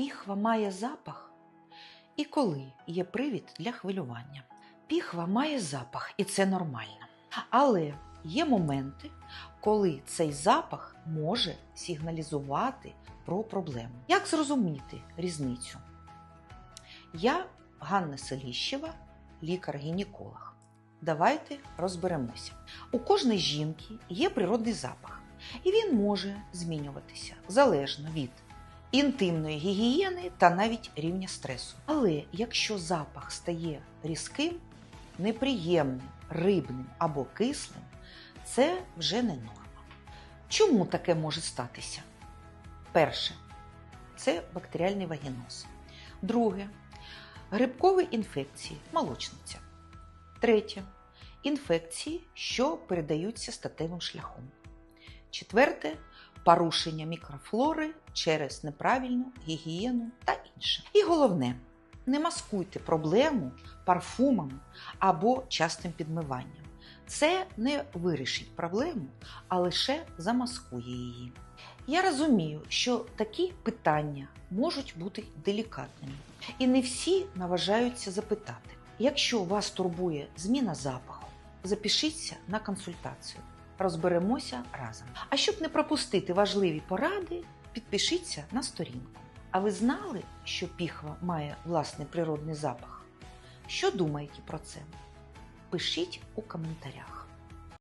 піхва має запах і коли є привід для хвилювання. Піхва має запах, і це нормально. Але є моменти, коли цей запах може сигналізувати про проблему. Як зрозуміти різницю? Я Ганна Селіщева, лікар-гінеколог. Давайте розберемося. У кожної жінки є природний запах, і він може змінюватися залежно від інтимної гігієни та навіть рівня стресу. Але якщо запах стає різким, неприємним, рибним або кислим, це вже не норма. Чому таке може статися? Перше це бактеріальний вагіноз. Друге грибкові інфекції, молочниця. Третє інфекції, що передаються статевим шляхом. Четверте порушення мікрофлори через неправильну гігієну та інше. І головне, не маскуйте проблему парфумами або частим підмиванням. Це не вирішить проблему, а лише замаскує її. Я розумію, що такі питання можуть бути делікатними, і не всі наважаються запитати. Якщо вас турбує зміна запаху, запишіться на консультацію. Розберемося разом. А щоб не пропустити важливі поради, підпишіться на сторінку. А ви знали, що піхва має власний природний запах? Що думаєте про це? Пишіть у коментарях.